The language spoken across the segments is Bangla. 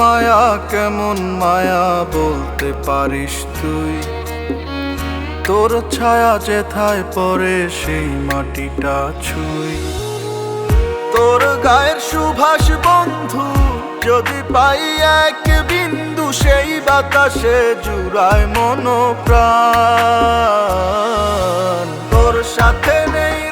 মায়া, কেমন মায়া বলতে পারিস তুই? তোর ছায়া যেথায় পরে সেই মাটিটা ছুই। তোর গায়ের সুভাষ বন্ধু যদি পাই এক বিন্দু, সেই বাতাসে জুড়ায় মন তোর সাথে নেই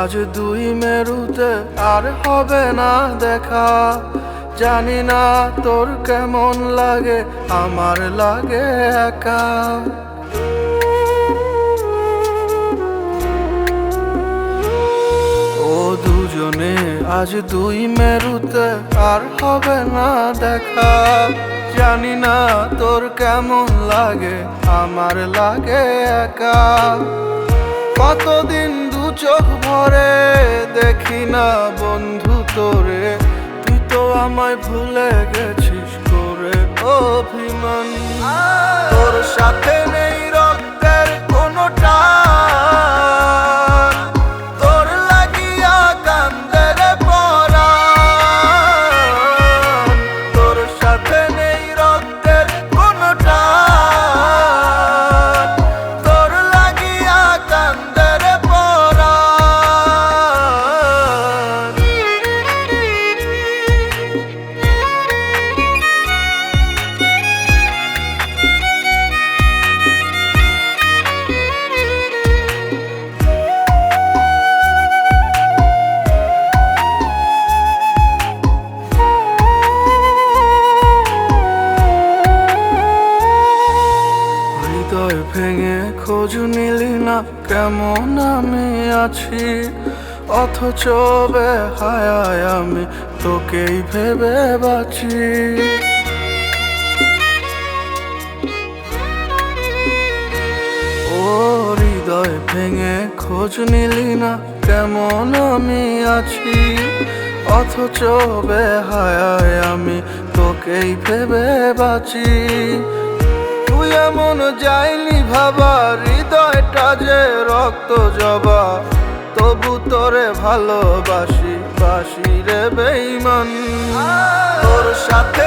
আজ দুই মেরুতে আর হবে না দেখা। জানি না তোর কেমন লাগে, আমার লাগে একা। ও দুজনে আজ দুই মেরুতে আর হবে না দেখা। জানি না তোর কেমন লাগে, আমার লাগে একা। কতদিন চোখ ভরে দেখি না বন্ধু তোরে। তুই তো আমায় ভুলে গেছিস করে অভিমান। তোর সাথে খোঁজ নিলি না, কেমন আমি আছি? অথচ বেহায় আমি তোকেই ভেবে বাঁচি। ও হৃদয় ভেঙে খোঁজ নিলি না, কেমন আমি আছি? অথচ বেহায় আমি তোকেই ভেবে বাঁচি। তুই এমন যাইনি ভাবা হৃদয়টা যে রক্ত জবা তবু তোরে ভালোবাসি বাসি রে বেইমান তোর সাথে